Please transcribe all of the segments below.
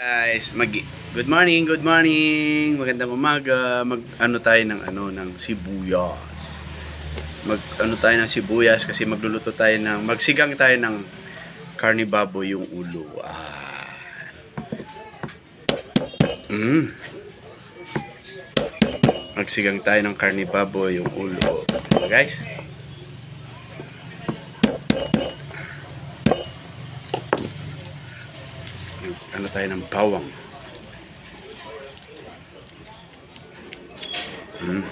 Guys, mag Good morning, good morning. Magandang umaga. Mag ano tayo ng ano ng sibuyas. Mag ano tayo ng sibuyas kasi magluluto tayo ng magsigang tayo ng karni baboy yung ulo. Ah. Mm. Magsigang tayo ng karni baboy yung ulo. Guys. Ano tayo ng bawang. Hmm.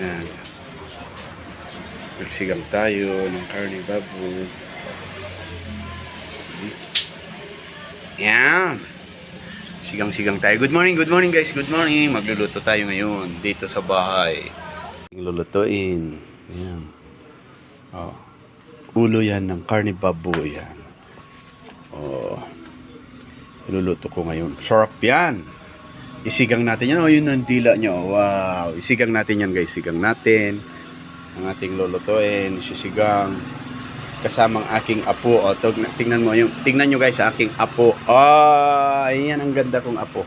Yan. Magsigang tayo ng karne baboy. Hmm. Yan. Sigang-sigang tayo. Good morning, good morning guys. Good morning. Magluluto tayo ngayon dito sa bahay. Lulutuin. Yan. Oh. Ulo yan ng karne baboy yan. Oh. Iluluto ko ngayon. Sarap yan. Isigang natin yan. Oh, yun ang dila niya. Wow. Isigang natin yan guys. Isigang natin. Ang ating lulutuin. Isisigang kasamang aking apo. O, tingnan mo yung tingnan nyo guys sa aking apo. Ah, ayan ang ganda kong apo.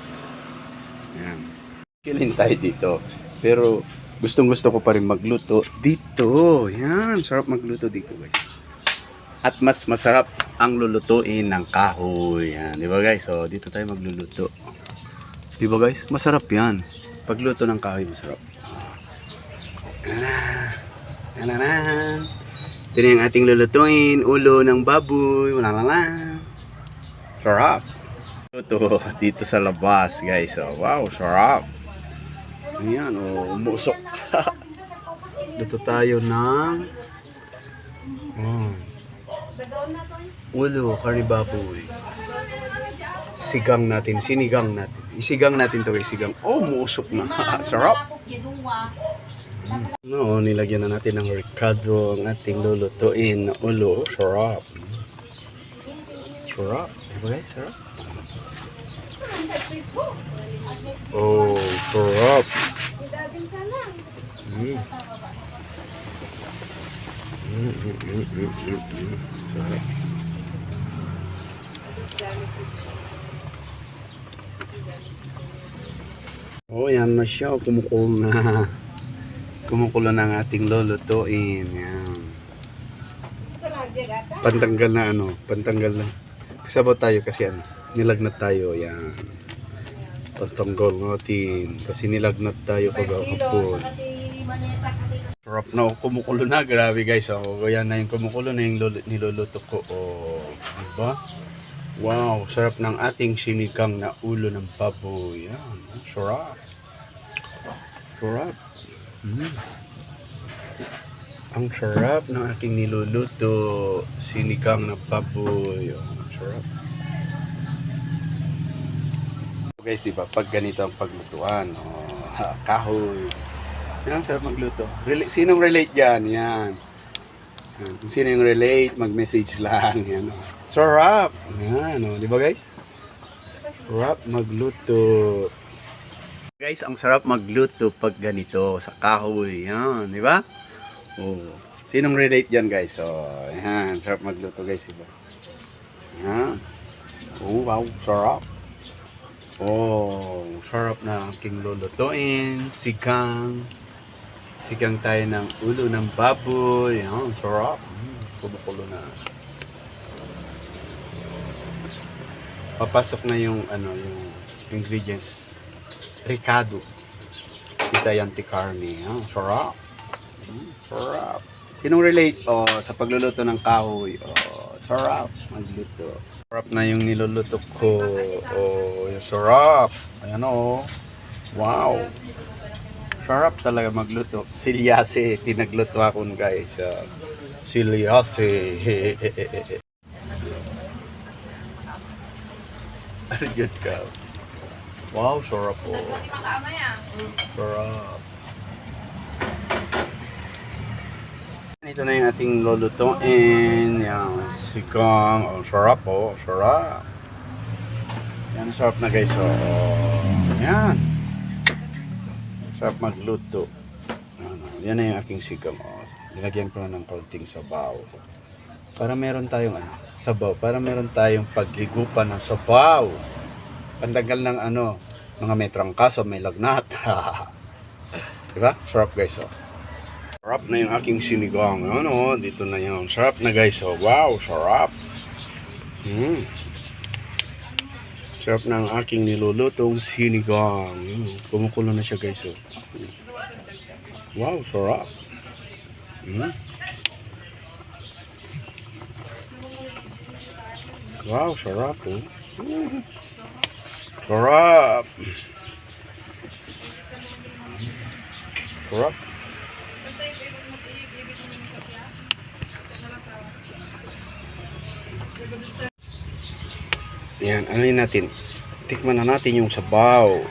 Yan. Kilin tayo dito. Pero gustong gusto ko pa rin magluto dito. Yan, sarap magluto dito guys. At mas masarap ang lulutuin ng kahoy. Yan, di ba guys? So, dito tayo magluluto. Di ba guys? Masarap yan. Pagluto ng kahoy, masarap. Yan na. Ito na yung ating lulutuin. Ulo ng baboy. Wala la la. Sarap. Ito dito sa labas guys. Oh, wow, sarap. Ayan, oh, umusok. Dito tayo ng oh, ulo, kari baboy. Sigang natin, sinigang natin. Isigang natin to guys, sigang. Oh, umusok na. sarap. No, nilagyan na natin ng Ricardo ang ating lulutuin na ulo. Sarap. Sarap. Diba guys? Sarap. Oh, sarap. Mm. Mm, mm, mm, mm. Sarap. Oh, yan na siya. Kumukulo na. Kumukulo na ang ating lulutuin. Yan. Pantanggal na ano. Pantanggal na. Kasabaw tayo kasi ano. Nilagnat tayo. Yan. Pantanggal natin. Kasi nilagnat tayo kagahapon. Sarap na. oh, Kumukulo na. Grabe guys. Oh, yan na yung kumukulo na yung lulu- niluluto ko. Oh, diba? Wow, sarap ng ating sinikang na ulo ng baboy. Yan, sarap. Sarap. Mm. Ang sarap ng aking niluluto. Sinikang na baboy. Oh, ang sarap. Guys, diba, pag ganito ang paglutuan, oh, kahoy. Yan, sarap magluto. Rela- sinong relate dyan? Yan. Yan. Kung sino yung relate, mag-message lang. Yan, oh. Sarap! Yan, oh. di ba guys? Sarap magluto. Guys, ang sarap magluto pag ganito sa kahoy. Yan, di ba? Oh. Sinong relate dyan guys? Oh, yan, sarap magluto guys, di ba? Yan. Oh, wow, sarap. Oh, sarap na aking lulutuin. Sigang. Sigang tayo ng ulo ng baboy. Yan, sarap. Mm, kumukulo na. Papasok na yung ano, yung ingredients. Itayanti carne. Yan, sarap. Mm, sarap. Sinong relate? Oh, sa pagluluto ng kahoy. Oh, sarap. Magluto. Sarap na yung niluluto ko. Oh, yung sarap. Ayan oh. Wow. Sarap talaga magluto. Silyase. Tinagluto ako guys. Uh, silyase. Arjun ka. Wow, sarap po. Sarap. Ito na yung ating lulutuin. Yan, sikang. Oh, sarap po. Sarap. Yan, sarap na guys. Oh, yan. Sarap magluto. Yan na yung aking sigang. Oh. Nilagyan ko na ng kaunting sabaw. Para meron tayong ano, sabaw. Para meron tayong paghigupan ng sabaw. Pandagal ng ano, mga may trangkaso, may lagnat. diba? Sarap guys, oh. Sarap na yung aking sinigang. Ano, dito na yung sarap na guys. Oh, wow, sarap. Mm. Sarap ang aking nilulutong sinigang. Mm. Kumukulo na siya guys. Oh. Wow, sarap. Mm. Wow, sarap oh. Mm. Sarap. Sarap. Yan, ano yun natin? Tikman na natin yung sabaw.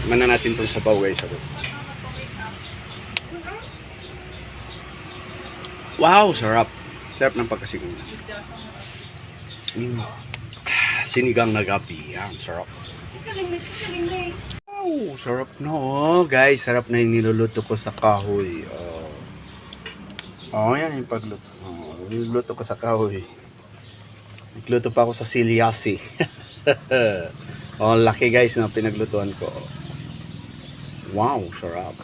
Tikman na natin tong sabaw guys. Ako. Wow, sarap. Sarap ng pagkasigang. Mm. Sinigang na gabi. Yan, sarap. Wow, sarap na oh. Guys, sarap na yung niluluto ko sa kahoy. Oh, oh yan yung pagluto. Oh, niluluto ko sa kahoy. Nagluto pa ako sa Silyasi. oh, laki guys na pinaglutuan ko. Wow, sarap.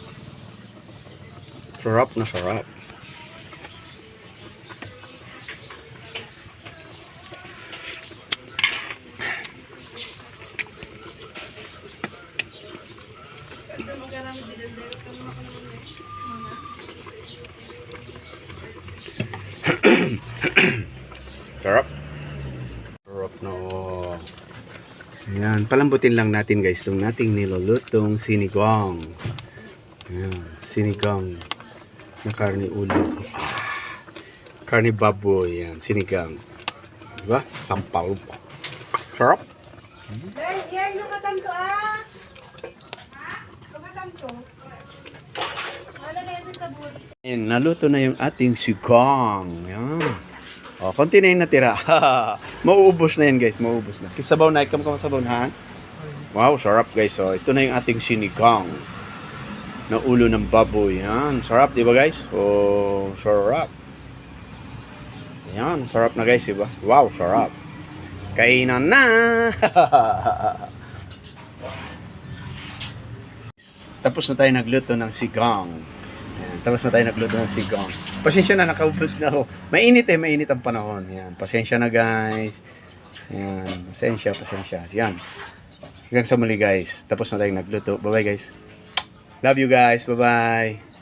Sarap na. Sarap. Ayan, palambutin lang natin guys itong nating nilulutong sinigang. Ayan, sinigang na karne ulo. Ah, karne baboy, yan, sinigang. Diba? Sampal. Sarap. Yan, yan, lukatam to ah. Lukatam to. Ano na yun sa buti? Ayan, naluto na yung ating sigang. Yan. O, konti na yung natira. mauubos na yan guys, mauubos na. Kisabaw na, ikam ka masabaw na? Wow, sarap guys. So, ito na yung ating sinigang. Na ulo ng baboy. Yan, sarap, di ba guys? Oh, sarap. Yan, sarap na guys, di ba? Wow, sarap. Kainan na! Tapos na tayo nagluto ng sigang. Tapos na tayo nagluto ng sigang. Pasensya na, nakaubod na ako. Mainit eh, mainit ang panahon. Ayan, pasensya na guys. Ayan, pasensya, pasensya. Yan. Hanggang sa muli guys. Tapos na tayo nagluto. Bye-bye guys. Love you guys. Bye-bye.